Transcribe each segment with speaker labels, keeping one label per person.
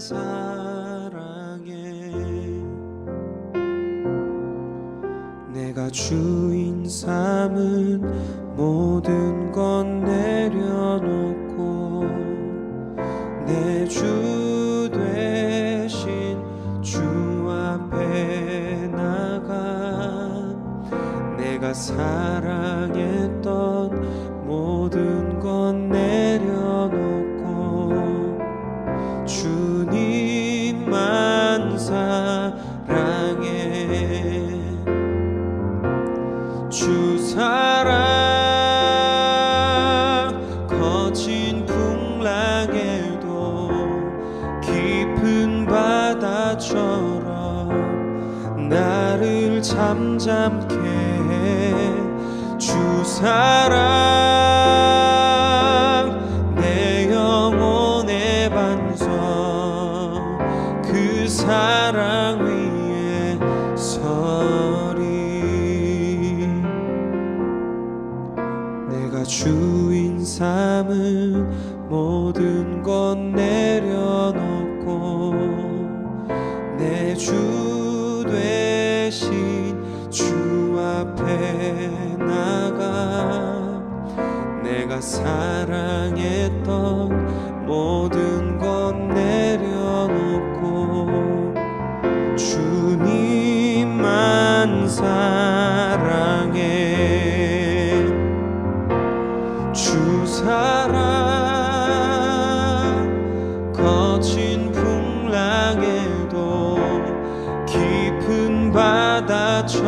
Speaker 1: 사랑에 내가 주인 삼은 모든 time 향해도 깊은 바다처럼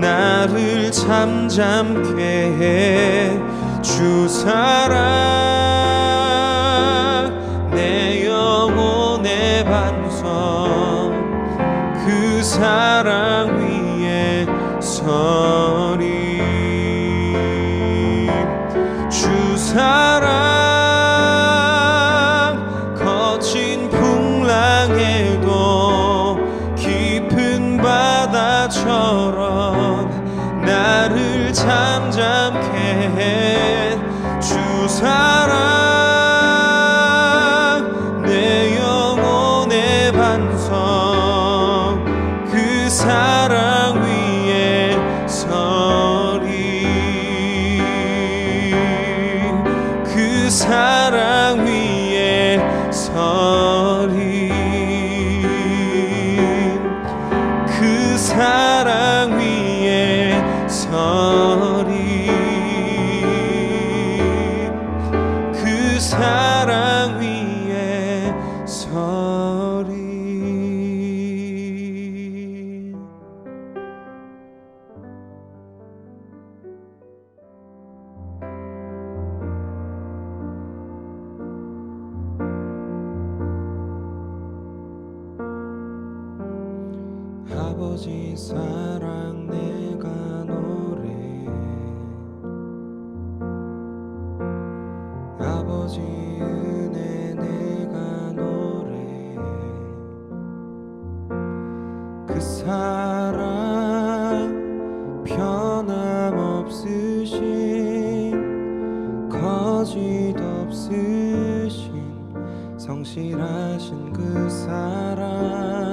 Speaker 1: 나를 잠잠케 해 주 사랑 내 영혼의 반성 그 사랑 위에 서. 그 사랑 변함없으신 거짓없으신 성실하신 그 사랑.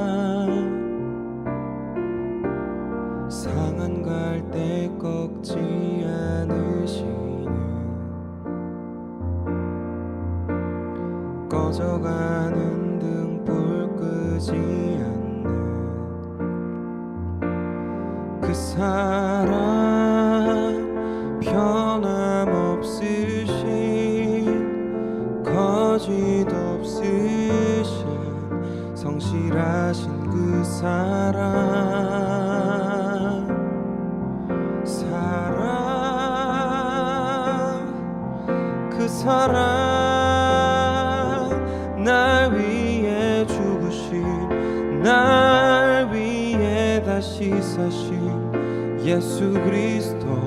Speaker 1: 날 위해 죽으신 날 위해 다시 사신 예수 그리스도.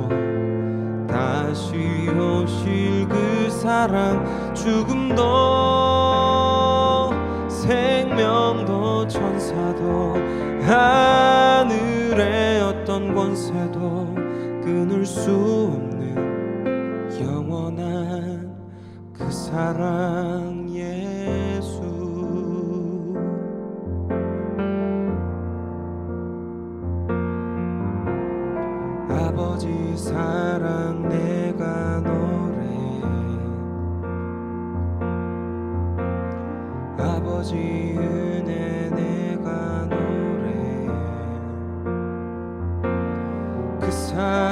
Speaker 1: 다시 오실 그 사랑 죽음도 생명도 천사도 하늘의 어떤 권세도 끊을 수 없는 사랑 예수. 아버지 사랑 내가 노래. 아버지 은혜 내가 노래. 그 사랑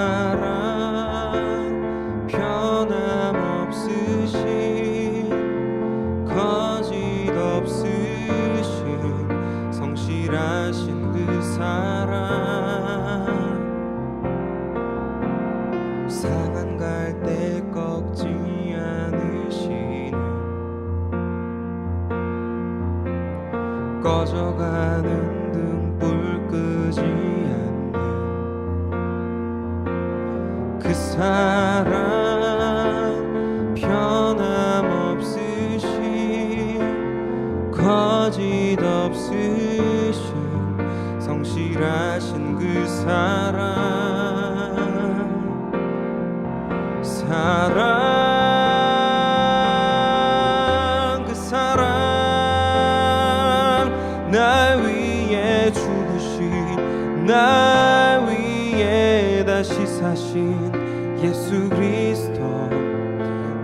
Speaker 1: 날 위해 다시 사신 예수 그리스도.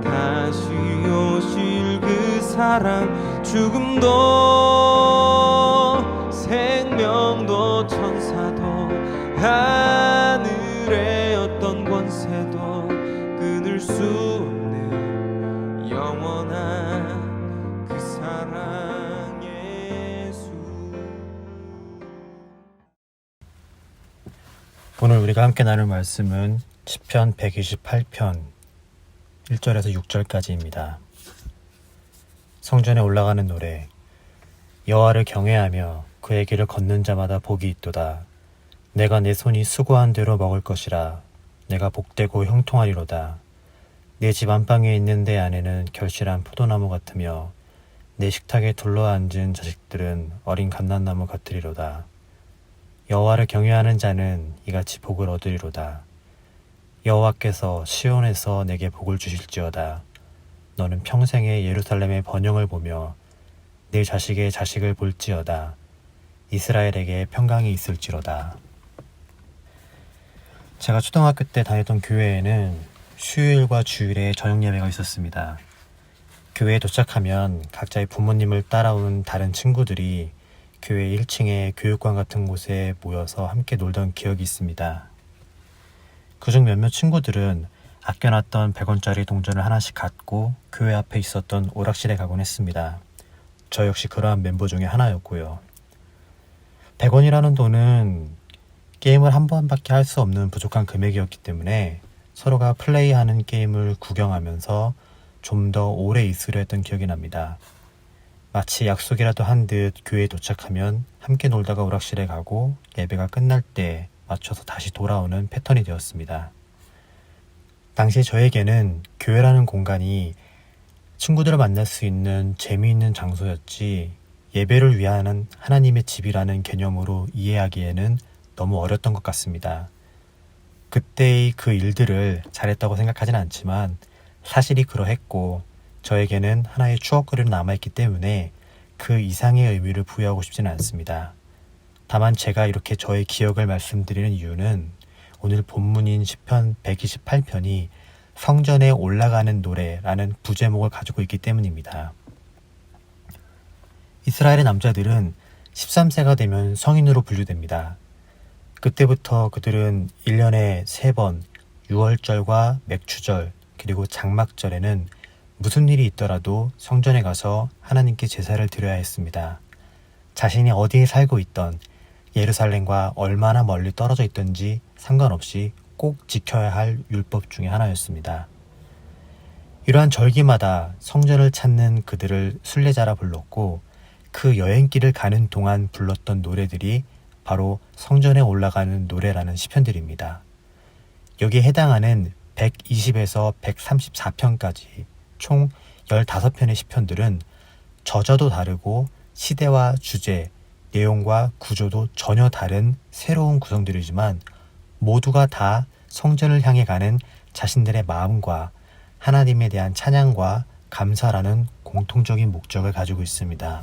Speaker 1: 다시 오실 그 사랑 죽음도 생명도 천사도
Speaker 2: 우리가 함께 나눌 말씀은 시편 128편 1절에서 6절까지입니다. 성전에 올라가는 노래 여호와를 경외하며 그의 길을 걷는 자마다 복이 있도다. 내가 내 손이 수고한 대로 먹을 것이라 내가 복되고 형통하리로다. 내 집 안방에 있는 내 안에는 결실한 포도나무 같으며 내 식탁에 둘러앉은 자식들은 어린 감난나무 같으리로다. 여호와를 경외하는 자는 이같이 복을 얻으리로다. 여호와께서 시온에서 내게 복을 주실지어다. 너는 평생에 예루살렘의 번영을 보며 내 자식의 자식을 볼지어다. 이스라엘에게 평강이 있을지로다. 제가 초등학교 때 다녔던 교회에는 수요일과 주일에 저녁 예배가 있었습니다. 교회에 도착하면 각자의 부모님을 따라온 다른 친구들이 교회 1층의 교육관 같은 곳에 모여서 함께 놀던 기억이 있습니다. 그중 몇몇 친구들은 아껴놨던 100원짜리 동전을 하나씩 갖고 교회 앞에 있었던 오락실에 가곤 했습니다. 저 역시 그러한 멤버 중에 하나였고요. 100원이라는 돈은 게임을 한 번밖에 할 수 없는 부족한 금액이었기 때문에 서로가 플레이하는 게임을 구경하면서 좀 더 오래 있으려 했던 기억이 납니다. 마치 약속이라도 한 듯 교회에 도착하면 함께 놀다가 오락실에 가고 예배가 끝날 때 맞춰서 다시 돌아오는 패턴이 되었습니다. 당시 저에게는 교회라는 공간이 친구들을 만날 수 있는 재미있는 장소였지 예배를 위한 하나님의 집이라는 개념으로 이해하기에는 너무 어렸던 것 같습니다. 그때의 그 일들을 잘했다고 생각하진 않지만 사실이 그러했고 저에게는 하나의 추억거리로 남아있기 때문에 그 이상의 의미를 부여하고 싶지는 않습니다. 다만 제가 이렇게 저의 기억을 말씀드리는 이유는 오늘 본문인 시편 128편이 성전에 올라가는 노래라는 부제목을 가지고 있기 때문입니다. 이스라엘의 남자들은 13세가 되면 성인으로 분류됩니다. 그때부터 그들은 1년에 3번 6월절과 맥추절 그리고 장막절에는 무슨 일이 있더라도 성전에 가서 하나님께 제사를 드려야 했습니다. 자신이 어디에 살고 있던 예루살렘과 얼마나 멀리 떨어져 있던지 상관없이 꼭 지켜야 할 율법 중의 하나였습니다. 이러한 절기마다 성전을 찾는 그들을 순례자라 불렀고 그 여행길을 가는 동안 불렀던 노래들이 바로 성전에 올라가는 노래라는 시편들입니다. 여기에 해당하는 120에서 134편까지 총 15편의 시편들은 저자도 다르고 시대와 주제, 내용과 구조도 전혀 다른 새로운 구성들이지만 모두가 다 성전을 향해 가는 자신들의 마음과 하나님에 대한 찬양과 감사라는 공통적인 목적을 가지고 있습니다.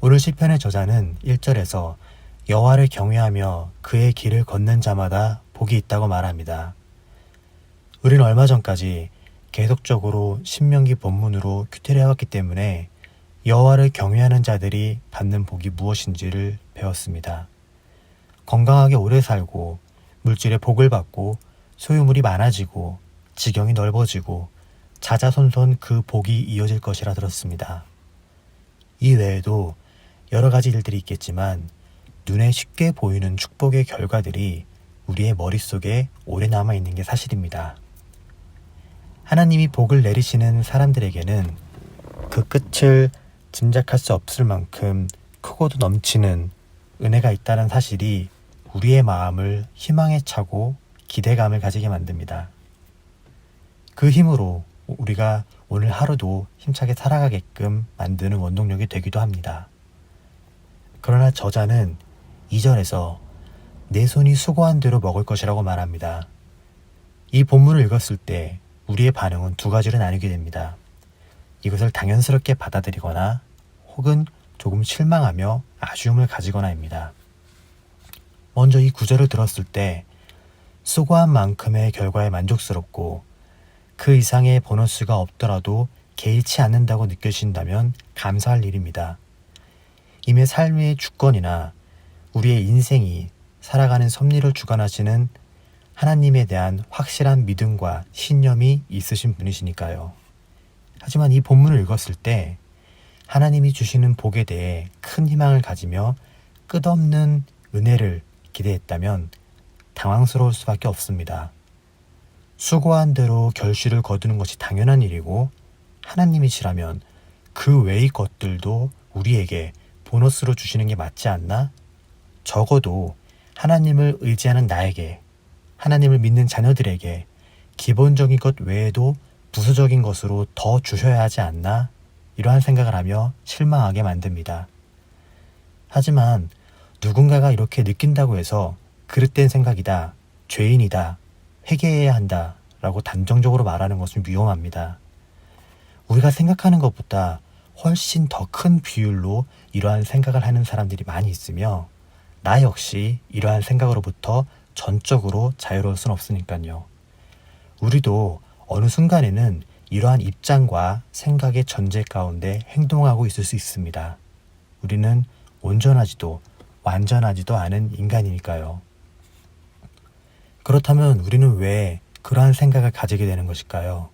Speaker 2: 오늘 시편의 저자는 1절에서 여호와를 경외하며 그의 길을 걷는 자마다 복이 있다고 말합니다. 우리는 얼마 전까지 계속적으로 신명기 본문으로 큐티를 해왔기 때문에 여호와를 경외하는 자들이 받는 복이 무엇인지를 배웠습니다. 건강하게 오래 살고 물질의 복을 받고 소유물이 많아지고 지경이 넓어지고 자자손손 그 복이 이어질 것이라 들었습니다. 이 외에도 여러 가지 일들이 있겠지만 눈에 쉽게 보이는 축복의 결과들이 우리의 머릿속에 오래 남아 있는 게 사실입니다. 하나님이 복을 내리시는 사람들에게는 그 끝을 짐작할 수 없을 만큼 크고도 넘치는 은혜가 있다는 사실이 우리의 마음을 희망에 차고 기대감을 가지게 만듭니다. 그 힘으로 우리가 오늘 하루도 힘차게 살아가게끔 만드는 원동력이 되기도 합니다. 그러나 저자는 이전에서 내 손이 수고한 대로 먹을 것이라고 말합니다. 이 본문을 읽었을 때 우리의 반응은 두 가지로 나뉘게 됩니다. 이것을 당연스럽게 받아들이거나 혹은 조금 실망하며 아쉬움을 가지거나입니다. 먼저 이 구절을 들었을 때 수고한 만큼의 결과에 만족스럽고 그 이상의 보너스가 없더라도 개의치 않는다고 느껴진다면 감사할 일입니다. 이미 삶의 주권이나 우리의 인생이 살아가는 섭리를 주관하시는 하나님에 대한 확실한 믿음과 신념이 있으신 분이시니까요. 하지만 이 본문을 읽었을 때 하나님이 주시는 복에 대해 큰 희망을 가지며 끝없는 은혜를 기대했다면 당황스러울 수밖에 없습니다. 수고한 대로 결실을 거두는 것이 당연한 일이고 하나님이시라면 그 외의 것들도 우리에게 보너스로 주시는 게 맞지 않나? 적어도 하나님을 의지하는 나에게, 하나님을 믿는 자녀들에게 기본적인 것 외에도 부수적인 것으로 더 주셔야 하지 않나? 이러한 생각을 하며 실망하게 만듭니다. 하지만 누군가가 이렇게 느낀다고 해서 그릇된 생각이다, 죄인이다, 회개해야 한다 라고 단정적으로 말하는 것은 위험합니다. 우리가 생각하는 것보다 훨씬 더 큰 비율로 이러한 생각을 하는 사람들이 많이 있으며 나 역시 이러한 생각으로부터 전적으로 자유로울 순 없으니까요. 우리도 어느 순간에는 이러한 입장과 생각의 전제 가운데 행동하고 있을 수 있습니다. 우리는 온전하지도 완전하지도 않은 인간이니까요. 그렇다면 우리는 왜 그러한 생각을 가지게 되는 것일까요?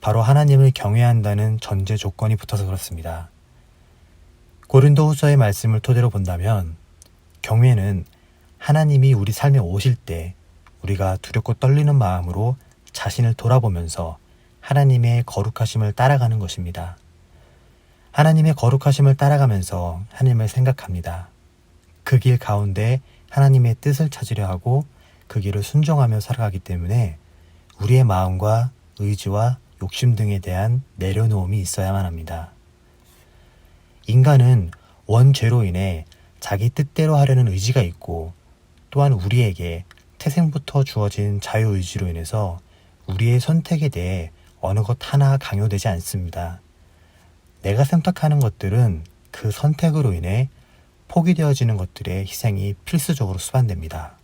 Speaker 2: 바로 하나님을 경외 한다는 전제 조건이 붙어서 그렇습니다. 고린도 후서의 말씀을 토대로 본다면 경외는 하나님이 우리 삶에 오실 때 우리가 두렵고 떨리는 마음으로 자신을 돌아보면서 하나님의 거룩하심을 따라가는 것입니다. 하나님의 거룩하심을 따라가면서 하나님을 생각합니다. 그 길 가운데 하나님의 뜻을 찾으려 하고 그 길을 순종하며 살아가기 때문에 우리의 마음과 의지와 욕심 등에 대한 내려놓음이 있어야만 합니다. 인간은 원죄로 인해 자기 뜻대로 하려는 의지가 있고 또한 우리에게 태생부터 주어진 자유의지로 인해서 우리의 선택에 대해 어느 것 하나 강요되지 않습니다. 내가 선택하는 것들은 그 선택으로 인해 포기되어지는 것들의 희생이 필수적으로 수반됩니다.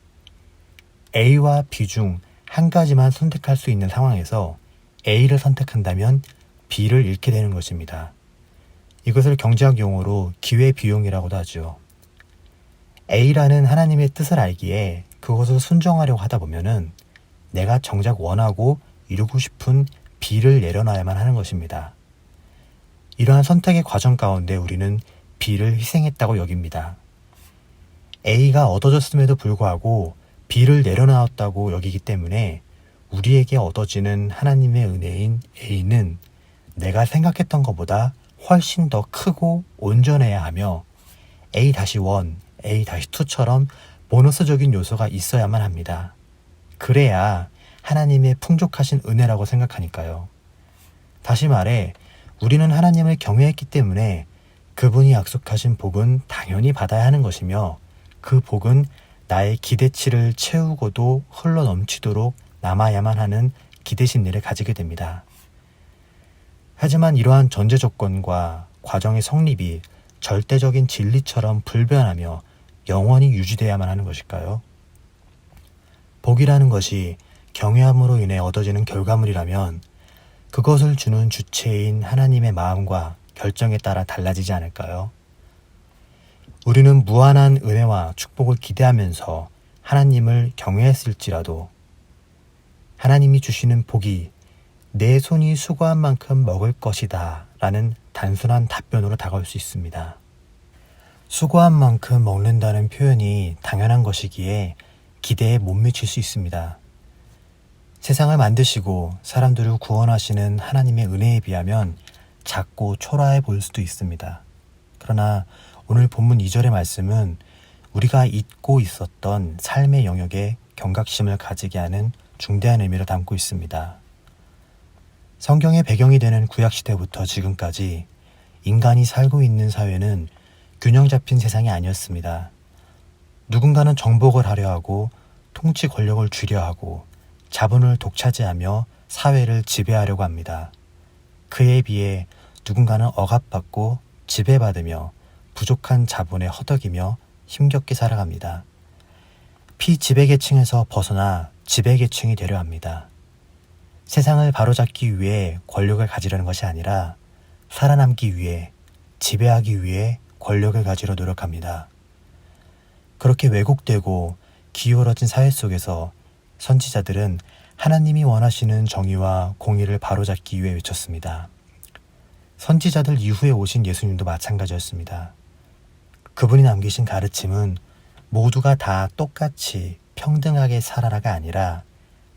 Speaker 2: A와 B 중 한 가지만 선택할 수 있는 상황에서 A를 선택한다면 B를 잃게 되는 것입니다. 이것을 경제학 용어로 기회 비용이라고도 하죠. A라는 하나님의 뜻을 알기에 그것을 순종하려고 하다 보면은 내가 정작 원하고 이루고 싶은 B를 내려놔야만 하는 것입니다. 이러한 선택의 과정 가운데 우리는 B를 희생했다고 여깁니다. A가 얻어졌음에도 불구하고 B를 내려놓았다고 여기기 때문에 우리에게 얻어지는 하나님의 은혜인 A는 내가 생각했던 것보다 훨씬 더 크고 온전해야 하며 A-1, A-2처럼 보너스적인 요소가 있어야만 합니다. 그래야 하나님의 풍족하신 은혜라고 생각하니까요. 다시 말해, 우리는 하나님을 경외했기 때문에 그분이 약속하신 복은 당연히 받아야 하는 것이며 그 복은 나의 기대치를 채우고도 흘러 넘치도록 남아야만 하는 기대 심리를 가지게 됩니다. 하지만 이러한 전제 조건과 과정의 성립이 절대적인 진리처럼 불변하며 영원히 유지돼야만 하는 것일까요? 복이라는 것이 경외함으로 인해 얻어지는 결과물이라면 그것을 주는 주체인 하나님의 마음과 결정에 따라 달라지지 않을까요? 우리는 무한한 은혜와 축복을 기대하면서 하나님을 경외했을지라도 하나님이 주시는 복이 내 손이 수고한 만큼 먹을 것이다 라는 단순한 답변으로 다가올 수 있습니다. 수고한 만큼 먹는다는 표현이 당연한 것이기에 기대에 못 미칠 수 있습니다. 세상을 만드시고 사람들을 구원하시는 하나님의 은혜에 비하면 작고 초라해 보일 수도 있습니다. 그러나 오늘 본문 2절의 말씀은 우리가 잊고 있었던 삶의 영역에 경각심을 가지게 하는 중대한 의미를 담고 있습니다. 성경의 배경이 되는 구약시대부터 지금까지 인간이 살고 있는 사회는 균형 잡힌 세상이 아니었습니다. 누군가는 정복을 하려 하고 통치 권력을 쥐려 하고 자본을 독차지하며 사회를 지배하려고 합니다. 그에 비해 누군가는 억압받고 지배받으며 부족한 자본에 허덕이며 힘겹게 살아갑니다. 피지배계층에서 벗어나 지배계층이 되려 합니다. 세상을 바로잡기 위해 권력을 가지려는 것이 아니라 살아남기 위해 지배하기 위해 권력을 가지려 노력합니다. 그렇게 왜곡되고 기울어진 사회 속에서 선지자들은 하나님이 원하시는 정의와 공의를 바로잡기 위해 외쳤습니다. 선지자들 이후에 오신 예수님도 마찬가지였습니다. 그분이 남기신 가르침은 모두가 다 똑같이 평등하게 살아라가 아니라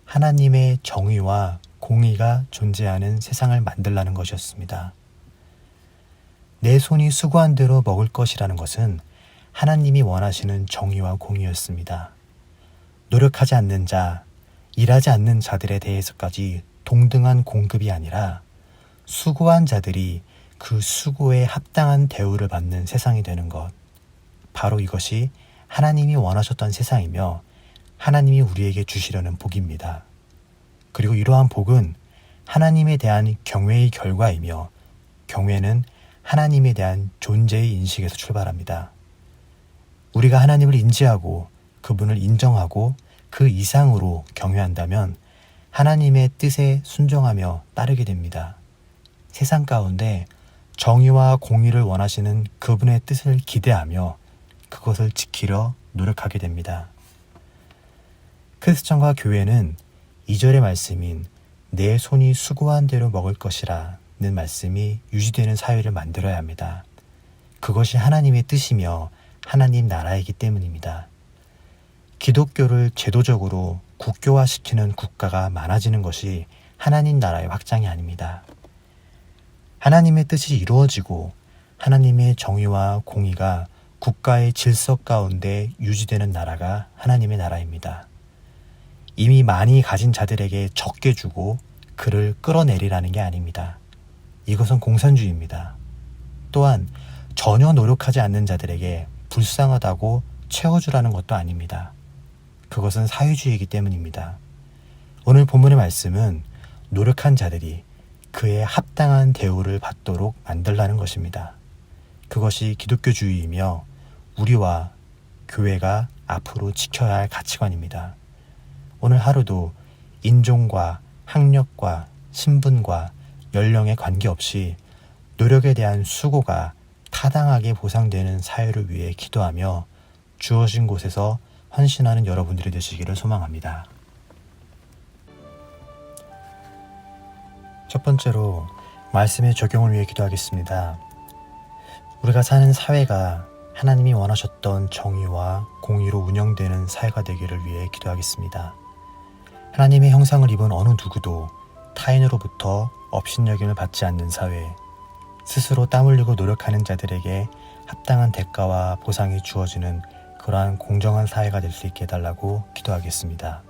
Speaker 2: 하나님의 정의와 공의가 존재하는 세상을 만들라는 것이었습니다. 내 손이 수고한 대로 먹을 것이라는 것은 하나님이 원하시는 정의와 공의였습니다. 노력하지 않는 자, 일하지 않는 자들에 대해서까지 동등한 공급이 아니라 수고한 자들이 그 수고에 합당한 대우를 받는 세상이 되는 것. 바로 이것이 하나님이 원하셨던 세상이며 하나님이 우리에게 주시려는 복입니다. 그리고 이러한 복은 하나님에 대한 경외의 결과이며 경외는 하나님에 대한 존재의 인식에서 출발합니다. 우리가 하나님을 인지하고 그분을 인정하고 그 이상으로 경외한다면 하나님의 뜻에 순종하며 따르게 됩니다. 세상 가운데 정의와 공의를 원하시는 그분의 뜻을 기대하며 그것을 지키려 노력하게 됩니다. 크리스천과 교회는 2절의 말씀인 내 손이 수고한 대로 먹을 것이라 는 말씀이 유지되는 사회를 만들어야 합니다. 그것이 하나님의 뜻이며 하나님 나라이기 때문입니다. 기독교를 제도적으로 국교화시키는 국가가 많아지는 것이 하나님 나라의 확장이 아닙니다. 하나님의 뜻이 이루어지고 하나님의 정의와 공의가 국가의 질서 가운데 유지되는 나라가 하나님의 나라입니다. 이미 많이 가진 자들에게 적게 주고 그를 끌어내리라는 게 아닙니다. 이것은 공산주의입니다. 또한 전혀 노력하지 않는 자들에게 불쌍하다고 채워주라는 것도 아닙니다. 그것은 사회주의이기 때문입니다. 오늘 본문의 말씀은 노력한 자들이 그에 합당한 대우를 받도록 만들라는 것입니다. 그것이 기독교주의이며 우리와 교회가 앞으로 지켜야 할 가치관입니다. 오늘 하루도 인종과 학력과 신분과 연령에 관계없이 노력에 대한 수고가 타당하게 보상되는 사회를 위해 기도하며 주어진 곳에서 헌신하는 여러분들이 되시기를 소망합니다. 첫 번째로 말씀의 적용을 위해 기도하겠습니다. 우리가 사는 사회가 하나님이 원하셨던 정의와 공의로 운영되는 사회가 되기를 위해 기도하겠습니다. 하나님의 형상을 입은 어느 누구도 타인으로부터 업신여김을 받지 않는 사회, 스스로 땀 흘리고 노력하는 자들에게 합당한 대가와 보상이 주어지는 그러한 공정한 사회가 될 수 있게 해달라고 기도하겠습니다.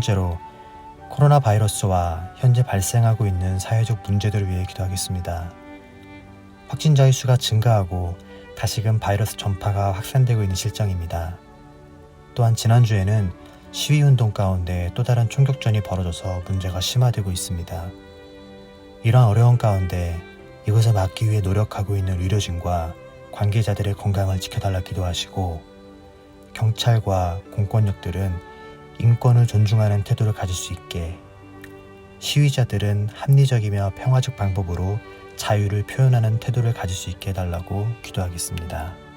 Speaker 2: 번째로 코로나 바이러스와 현재 발생하고 있는 사회적 문제들을 위해 기도하겠습니다. 확진자의 수가 증가하고 다시금 바이러스 전파가 확산되고 있는 실정입니다. 또한 지난주에는 시위 운동 가운데 또 다른 총격전이 벌어져서 문제가 심화되고 있습니다. 이러한 어려운 가운데 이것을 막기 위해 노력하고 있는 의료진과 관계자들의 건강을 지켜달라 기도하시고 경찰과 공권력들은 인권을 존중하는 태도를 가질 수 있게 시위자들은 합리적이며 평화적 방법으로 자유를 표현하는 태도를 가질 수 있게 해달라고 기도하겠습니다.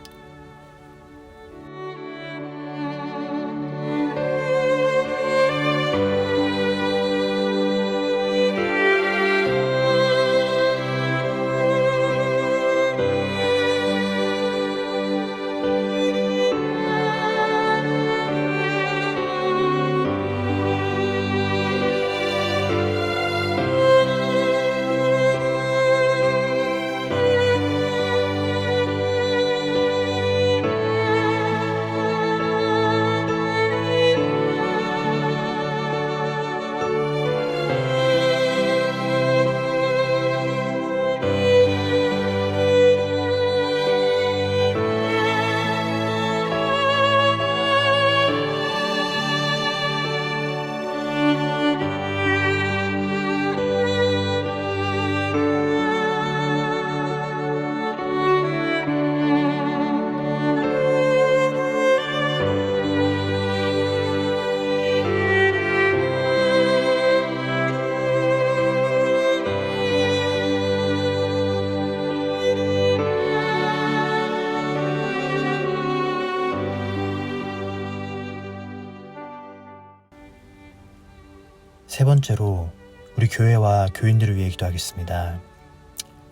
Speaker 2: 번째로 우리 교회와 교인들을 위해 기도하겠습니다.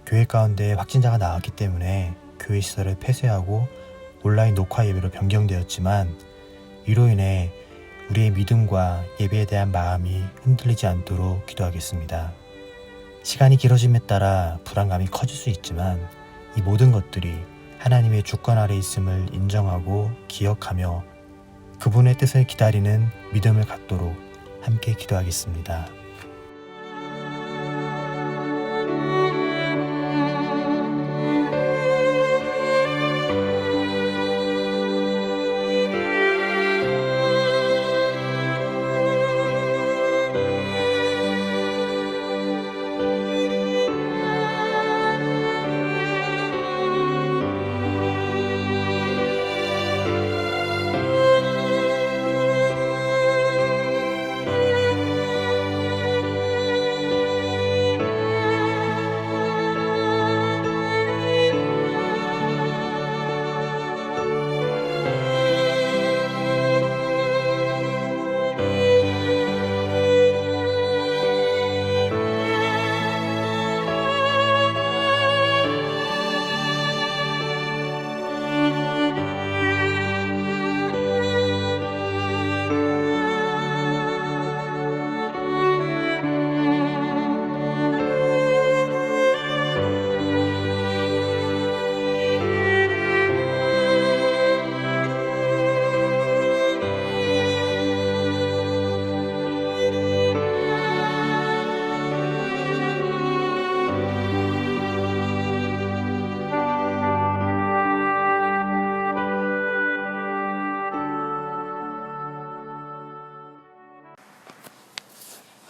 Speaker 2: 교회 가운데 확진자가 나왔기 때문에 교회 시설을 폐쇄하고 온라인 녹화 예배로 변경되었지만 이로 인해 우리의 믿음과 예배에 대한 마음이 흔들리지 않도록 기도하겠습니다. 시간이 길어짐에 따라 불안감이 커질 수 있지만 이 모든 것들이 하나님의 주권 아래 있음을 인정하고 기억하며 그분의 뜻을 기다리는 믿음을 갖도록 함께 기도하겠습니다.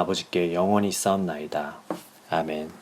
Speaker 2: 아버지께 영원히 싸움나이다. 아멘.